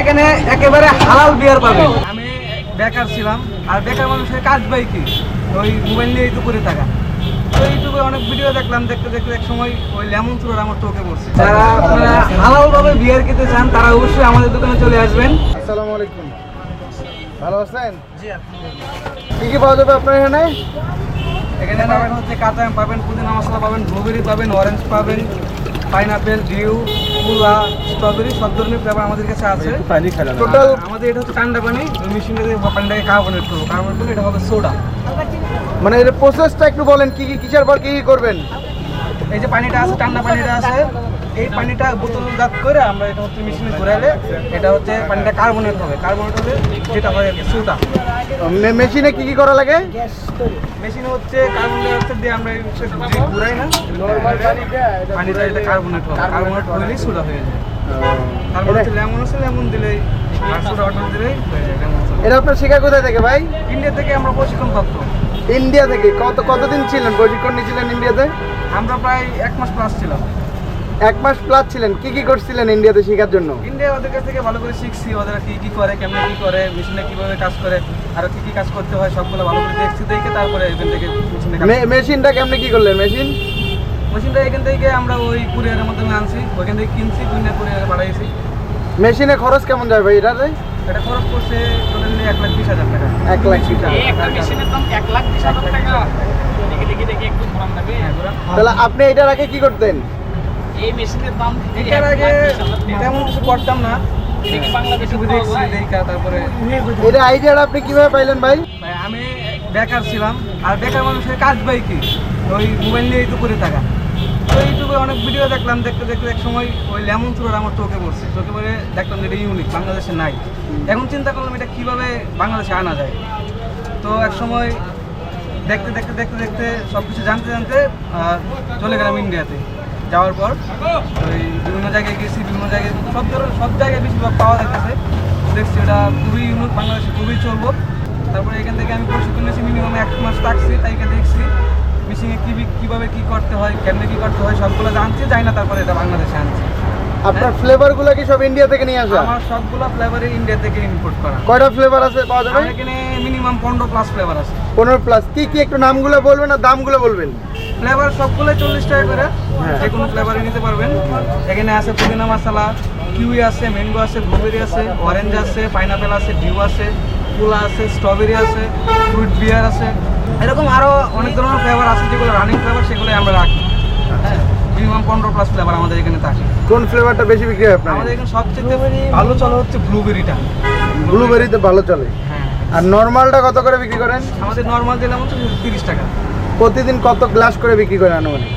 এখানে একেবারে হালাল বিয়ার পাবেন। আমি বেকার ছিলাম আর বেকার মানুষের কাজ বাই কি? ওই মোবাইল নিয়ে তো করে থাকা। তো ইউটিউবে অনেক ভিডিও দেখলাম দেখতে দেখতে এক সময় ওই লেমন চুরার আমার চোখে পড়ছে। যারা আপনারা হালালভাবে বিয়ার খেতে চান তারা অবশ্যই আমাদের দোকানে চলে আসবেন। আসসালামু আলাইকুম। ভালো আছেন? জি কি কি পাওয়া যাবে আপনার এখানে? এখানে পাবেন হচ্ছে কাঁচা আম পাবেন পুদিনা মশলা পাবেন ব্লুবেরি পাবেন অরেঞ্জ পাবেন। পাইনাপেল ডিউ কুলা স্ট্রবেরি সব ধরনের ফ্লেভার আমাদের কাছে আছে। টোটাল আমাদের এটা হচ্ছে ঠান্ডা পানি ওই মেশিনটা দিয়ে পানিটাকে কার্বনেট করব কার্বনেট করলে এটা হবে সোডা মানে এর প্রসেসটা একটু বলেন কি কি কিসের পর কি কি করবেন? এই যে পানিটা আছে ঠান্ডা পানিটা আছে এই পানিটা বোতলজাত করে আমরা এটা হচ্ছে মেশিনে ঘুরাইলে এটা হচ্ছে পানিটা কার্বনেট হবে। কার্বনেট হলে যেটা হয় মে- মেশিনে কি কি করা লাগে? মেশিনে হচ্ছে কার্বন ডাই অক্সাইড দিয়ে আমরা ঘুরাই না পানিটা এটা কার্বনেট হবে। কার্বনেট হলেই সোডা হয়ে যায়। তারপর হচ্ছে লেমন আছে লেমন দিলেই আর অর্ডার দিলেই এটা আপনার শেখা কোথায় থেকে ভাই? ইন্ডিয়া থেকে আমরা প্রশিক্ষণ প্রাপ্ত ইন্ডিয়া থেকে কত কতদিন ছিলেন? প্রশিক্ষণ নিয়েছিলেন ইন্ডিয়াতে? আমরা প্রায় এক মাস প্লাস ছিলাম। এক মাস প্লাস ছিলেন। কি কি করছিলেন ইন্ডিয়াতে শেখার জন্য? ইন্ডিয়া ওদের কাছ থেকে ভালো করে শিখছি ওদের কি কি করে কেমনে কি করে মেশিনে কীভাবে কাজ করে আর কি কি কাজ করতে হয় সবগুলো ভালো করে দেখছি দেখে তারপরে এখান থেকে মেশিনে মেশিনটা কেমনে কি করলেন? মেশিন মেশিনটা এখান থেকে আমরা ওই কুরিয়ারের মাধ্যমে আনছি ওইখান থেকে কিনছি কিনে কুরিয়ারে পাঠাইছি মেশিনে খরচ কেমন যায় ভাই এটাতে? এটা খরচ করছে টোটালি এক লাখ বিশ হাজার টাকা। এক লাখ বিশ হাজার। একটা মেশিনের দাম এক লাখ বিশ হাজার টাকা। দেখে দেখে দেখে একটু ঘোরান নেবে তাহলে আপনি এটার আগে কি করতেন? এই মেশিনের দাম এটার আগে তেমন কিছু করতাম না। বাংলাদেশে দেখছি দেখা তারপরে এটা আইডিয়াটা আপনি কীভাবে পাইলেন ভাই? ভাই আমি বেকার ছিলাম। আর বেকার মানুষের কাজ বাই কি? ওই মোবাইল নিয়ে তো করে থাকা। তো ইউটিউবে অনেক ভিডিও দেখলাম, দেখতে দেখতে এক সময় ওই লেমন চুরার আমার চোখে পড়ছে। চোখে পড়ে দেখলাম যে এটা ইউনিক বাংলাদেশে নাই। এখন চিন্তা করলাম এটা কীভাবে বাংলাদেশে আনা যায়। তো এক সময় দেখতে দেখতে দেখতে দেখতে সব কিছু জানতে জানতে চলে গেলাম ইন্ডিয়াতে যাওয়ার পর ওই বিভিন্ন জায়গায় গেছি, বিভিন্ন জায়গায় সব ধরনের, সব জায়গায় বেশিরভাগ পাওয়া যাচ্ছে দেখছি এটা খুবই ইউনিক বাংলাদেশে খুবই চলবো। তারপরে এখান থেকে আমি প্রশিক্ষণ নিয়েছি মিনিমাম এক মাস থাকছি তাইকে দেখছি। মেশিনে কী কীভাবে কী করতে হয় কেমনে কী করতে হয় সবগুলো জানছি যাই না তারপরে এটা বাংলাদেশে আনছি। আপনার ফ্লেভারগুলো কি সব ইন্ডিয়া থেকে নিয়ে আসা? আমার সবগুলো ফ্লেভারে ইন্ডিয়া থেকে ইম্পোর্ট করা। কয়টা ফ্লেভার আছে পাওয়া যাবে? এখানে মিনিমাম পনেরো প্লাস ফ্লেভার আছে। পনেরো প্লাস কি কি একটু নামগুলো বলবেন আর দামগুলো বলবেন? ফ্লেভার সবগুলো চল্লিশ টাকা করে। হ্যাঁ। যে কোনো ফ্লেভারে নিতে পারবেন। এখানে আছে পুদিনা মশলা কিউই আছে ম্যাঙ্গো আছে ব্লুবেরি আছে অরেঞ্জ আছে পাইনাপেল আছে ডিউ আছে কুলা আছে স্ট্রবেরি আছে ফ্রুট বিয়ার আছে। এরকম আরও অনেক ধরনের ফ্লেভার আছে যেগুলো রানিং ফ্লেভার সেগুলো আমরা রাখি। হ্যাঁ মিনিমাম পনেরো প্লাস ফ্লেভার আমাদের এখানে থাকে। কোন ফ্লেভারটা বেশি বিক্রি হয় আপনার আমাদের এখানে সবচেয়ে ভালো চলে হচ্ছে ব্লুবেরিটা ব্লুবেরিতে ভালো চলে। হ্যাঁ। আর নর্মালটা কত করে বিক্রি করেন? আমাদের নর্মাল দিলাম হচ্ছে তিরিশ টাকা। প্রতিদিন কত গ্লাস করে বিক্রি করেন আনুমানিক?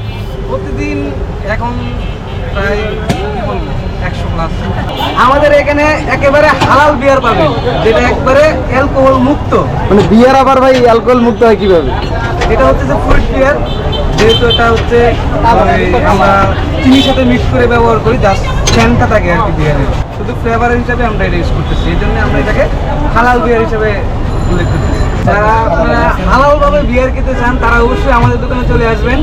প্রতিদিন এখন প্রায় কি বলব একশো প্লাস আমাদের এখানে একেবারে হালাল বিয়ার পাবে যেটা একবারে অ্যালকোহল মুক্ত। মানে বিয়ার আবার ভাই অ্যালকোহল মুক্ত হয় কীভাবে? এটা হচ্ছে যে ফ্রুট বিয়ার যেহেতু এটা হচ্ছে আমরা চিনির সাথে মিক্স করে ব্যবহার করি জাস্ট ফ্যানটা থাকে আর কি বিয়ারের শুধু ফ্লেভার হিসাবে আমরা এটা ইউজ করতেছি এই জন্য আমরা এটাকে হালাল বিয়ার হিসাবে উল্লেখ করতেছি। যারা আপনারা হালালভাবে বিয়ার খেতে চান তারা অবশ্যই আমাদের দোকানে চলে আসবেন।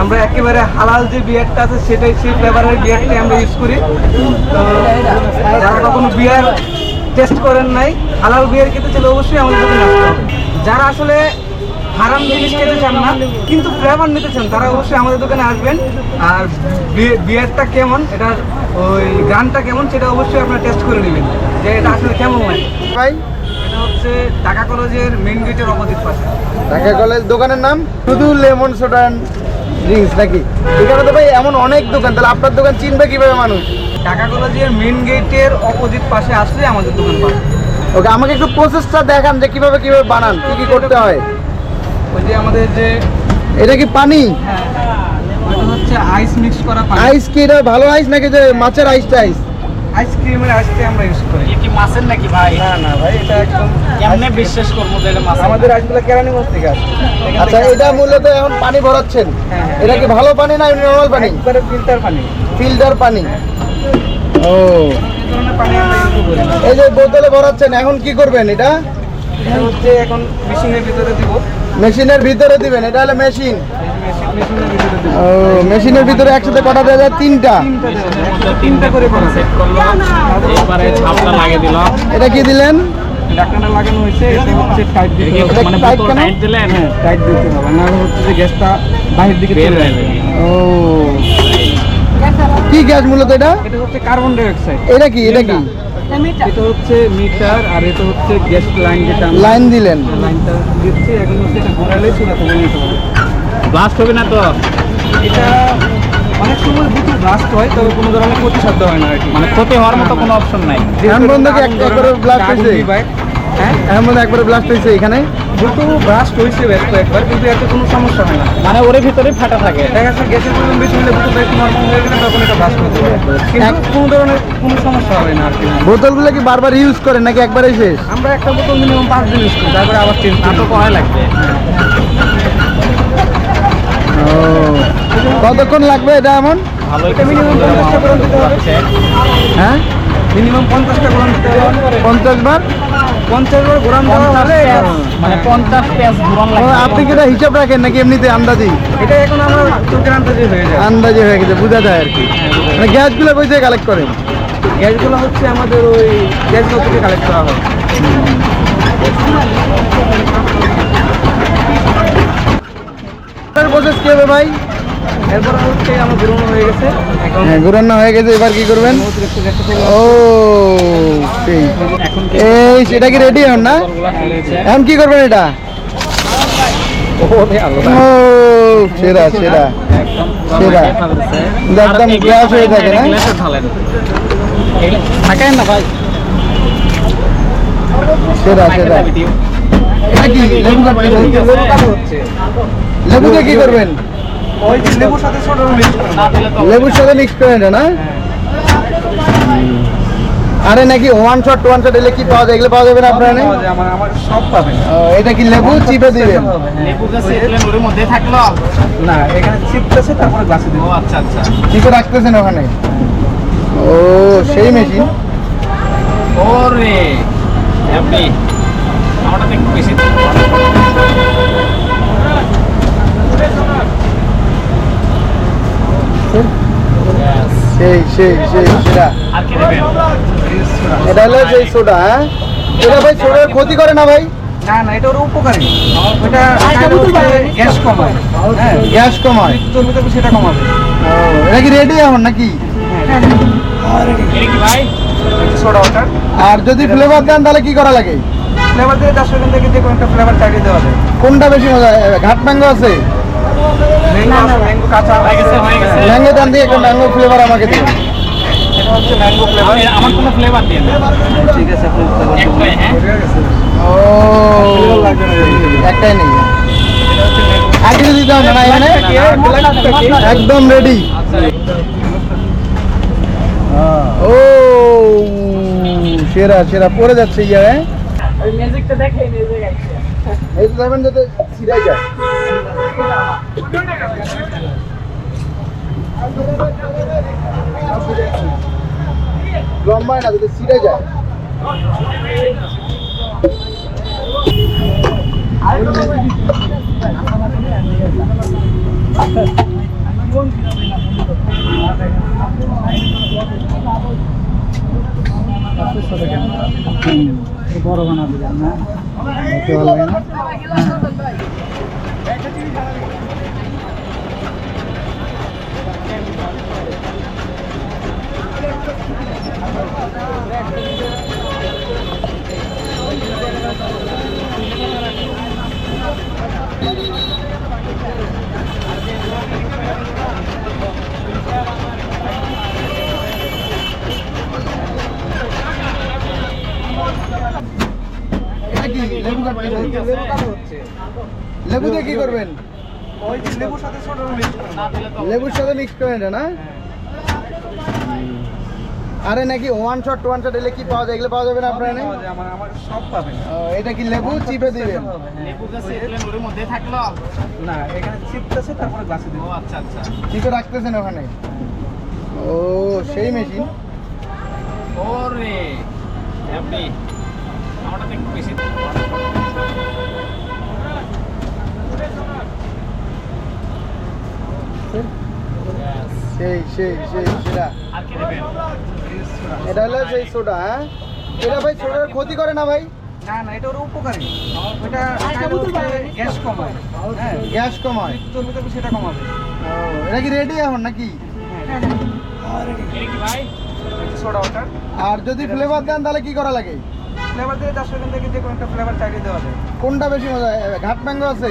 আমরা একেবারে হালাল যে বিয়ারটা আছে সেটাই সেই ফ্লেভারের বিয়ারটাই আমরা ইউজ করি। তো যারা কখনো বিয়ার টেস্ট করেন নাই হালাল বিয়ার খেতে চাইলে অবশ্যই আমাদের দোকানে আসতে হবে। যারা আসলে হারাম জিনিস খেতে চান না কিন্তু ফ্লেভার নিতে চান তারা অবশ্যই আমাদের দোকানে আসবেন। আর বিয়ারটা কেমন এটার ওই গানটা কেমন সেটা অবশ্যই আপনারা টেস্ট করে নেবেন যে এটা আসলে কেমন হয়। ভাই? এটা হচ্ছে ঢাকা কলেজের মেন গেটের অপোজিট পাশে। ঢাকা কলেজ দোকানের নাম? শুধু লেমন সোডা ড্রিঙ্কস নাকি? এখানে তো ভাই এমন অনেক দোকান তাহলে আপনার দোকান চিনবে কীভাবে মানুষ? ঢাকা কলেজের মেন গেটের অপোজিট পাশে আসলে আমাদের দোকান পাবে। ওকে আমাকে একটু প্রসেসটা দেখান যে কীভাবে কীভাবে বানান কি কি করতে হয়। ওই যে আমাদের যে এটা কি পানি? হ্যাঁ ওটা হচ্ছে আইস মিক্স করা পানি। আইস কি? এটা ভালো আইস নাকি যে মাছের আইস আইস আইসক্রিমের আইসটা আমরা ইউজ করি। কি মাছের নাকি ভাই? না না ভাই এটা একদম কেমনে বিশ্বাস করব যে এটা মাছ আমাদের আইসগুলো কেরানীগঞ্জ থেকে আসে। আচ্ছা এটা মূলত এখন পানি ভরাচ্ছেন? হ্যাঁ, হ্যাঁ। এটা কি ভালো পানি না নর্মাল পানি? একবারে ফিল্টার পানি। ফিল্টার পানি। ও। এই যে বোতলে ভরাচ্ছেন এখন কি করবেন এটা? এটা হচ্ছে এখন মেশিনের ভিতরে দিব। মেশিনের ভিতরে দিবেন এটা হলো মেশিন ও মেশিনের ভিতরে একসাথে কটা দেওয়া যায়? তিনটা। তিনটা করে করা সেট করল এবারে ছাপটা লাগিয়ে দিল এটা কি দিলেন? ঢাকনাটা লাগানো হয়েছে এটা হচ্ছে টাইট দিতে হবে। মানে টাইট কেন? টাইট দিলেন? হ্যাঁ টাইট দিতে হবে না হচ্ছে যে গ্যাসটা বাইরের দিকে বের হয়ে যাবে। যাবে। ও। কি গ্যাস মূলত এটা? এটা হচ্ছে কার্বন ডাই অক্সাইড। এটা কি? এটা কি? এটা হচ্ছে মিটার আর এটা হচ্ছে গ্যাস লাইন যেটা লাইন দিলেন। লাইনটা দিচ্ছি। এখন হচ্ছে এটা ঘোরালে হবে। ব্লাস্ট হবে না তো? এটা অনেক সময় প্রচুর ব্লাস্ট হয় তবে কোনো ধরনের প্রতিসাধ্য হয় না আর কি। মানে ক্ষতি হওয়ার মতো কোনো অপশন নাই। এখন এক- হয়েছে? হ্যাঁ? একবারে ব্লাস্ট হয়েছে এখানে? যেহেতু ব্লাস্ট হয়েছে কিন্তু এতে কোনো সমস্যা হয় না। মানে ওর ভিতরে ফাটা থাকে। দেখা যাচ্ছে গ্যাসের পরিমাণ বেশি হলে বুঝতে একটু নর্মাল হয়ে গেলে তখন এটা ব্লাস্ট হতে পারে। কিন্তু কোনো ধরনের কোনো সমস্যা হবে না আর কি। বোতলগুলো কি বারবার ইউজ করেন নাকি একবারেই শেষ? আমরা একটা বোতল মিনিমাম পাঁচ দিন ইউজ করি তারপরে আবার চেঞ্জ না তো কয় লাগবে। ও কতক্ষণ লাগবে এটা এমন। হ্যাঁ? মিনিমাম পঞ্চাশটা গ্রাম পঞ্চাশ বার? পঞ্চাশ বার গ্রাম মানে পঞ্চাশ পেঁয়াজ আপনি কি এটা হিসাব রাখেন নাকি এমনিতে আন্দাজি? এটা এখন আমার চোখের আন্দাজে হয়ে যায়। আন্দাজে হয়ে গেছে বোঝা যায় আর কি। মানে গ্যাসগুলো কই থেকে কালেক্ট করেন? গ্যাসগুলো হচ্ছে আমাদের ওই গ্যাসগুলো থেকে কালেক্ট করা হয়। প্রসেস কি হবে ভাই? এরপর হচ্ছে আমার বেরোনো হয়ে গেছে। হ্যাঁ হয়ে গেছে এবার কি করবেন? ও সেই। এই সেটা কি রেডি এখন না? এখন কি করবেন এটা? ও সেরা সেরা সেরা। একদম গ্যাস হয়ে থাকে, না? থাকেন না ভাই। সেরা এটা কি হচ্ছে? লেবু দিয়ে কি করবেন? লেবুর সাথে ছোট মিক্স না লেবুর সাথে মিক্স করে না? আরে নাকি ওয়ান শট ওয়ান শট এলে কি পাওয়া যায়? এগুলো পাওয়া যাবে না আপনার আমার সব পাবেন। এটা কি লেবু? চিপে দিবেন? লেবু গাছে মধ্যে থাকল। না এখানে চিপতেছে তারপরে গ্লাসে ও আচ্ছা আচ্ছা। চিপে রাখতেছেন ওখানে? ও সেই মেশিন ওরে আপনি আমারটা বেশি সেই সেই সেই সেটা আর কি এটা হলো সেই সোডা হ্যাঁ? এটা ভাই সোডার ক্ষতি করে না ভাই? না না এটা ওর উপকারী। গ্যাস কমায়। হ্যাঁ গ্যাস কমায়। সেটা কমাবে। এটা কি রেডি এখন নাকি? এটা কি ভাই? আর যদি ফ্লেভার দেন তাহলে কি করা লাগে? ফ্লেভার চারশো থেকে যে কোনো একটা ফ্লেভার দেওয়া যায়। কোনটা বেশি মজা? ঘাট ম্যাঙ্গো আছে? ম্যাঙ্গো দান দিয়ে একটা ম্যাঙ্গো ফ্লেভার আমাকে দিন এটা হচ্ছে ম্যাঙ্গো ফ্লেভার আমার- আমার কোনো ফ্লেভার দিয়ে ঠিক আছে আপনি flavor দেবো। একটাই, হ্যাঁ? ও Flavor লাগবে না। একটাই নেই আর কিছু দিতে হবে না এখানে একদম রেডি ও সেরা সেরা পড়ে যাচ্ছে ইয়া হ্যাঁ এই তো যাবেন যাতে ছিড়াই যায় লম্বায় না যাতে ছিড়ে যায়। বড় বানাবে না। দেখতে ভালো লাগে না এটা কি লেবু কাটবেন? লেবু কাটা হচ্ছে লেবু দিয়ে কি করবেন? লেবুর সাথে ছোট মিক্স করে না লেবুর সাথে মিক্স করে এটা না? আরে নাকি ওয়ান শট ওয়ান শট এলে কি পাওয়া যায়? এগুলো পাওয়া যাবে না আপনার সব পাবেন। ও, এটা কি লেবু? চিপে দিবেন? লেবু গাছে এগুলো ওর মধ্যে থাকল? না এখানে চিপতেছে তারপরে গ্লাসে ও আচ্ছা আচ্ছা। চিপে রাখতেছেন ওখানে? ও সেই মেশিন ওরে আপনি আমারটা একটু বেশি। সেই সেই সেই সেটা। আর এটা হলো সেই সোডা হ্যাঁ? এটা ভাই সোডার ক্ষতি করে না ভাই? না না এটা ওর উপকারী। ওটা গ্যাস কমায়। হ্যাঁ। গ্যাস কমায়। চর্বি টর্বি সেটা কমাবে। ও, এটা কি রেডি এখন নাকি? হ্যাঁ এটা কি ভাই? সোডা ওয়াটার আর যদি ফ্লেভার দেন তাহলে কি করা লাগে? ফ্লেভার চারশো থেকে যে কোনো একটা ফ্লেভার চাইলে দেওয়া যায়। কোনটা বেশি মজা? ঘাট ম্যাঙ্গো আছে?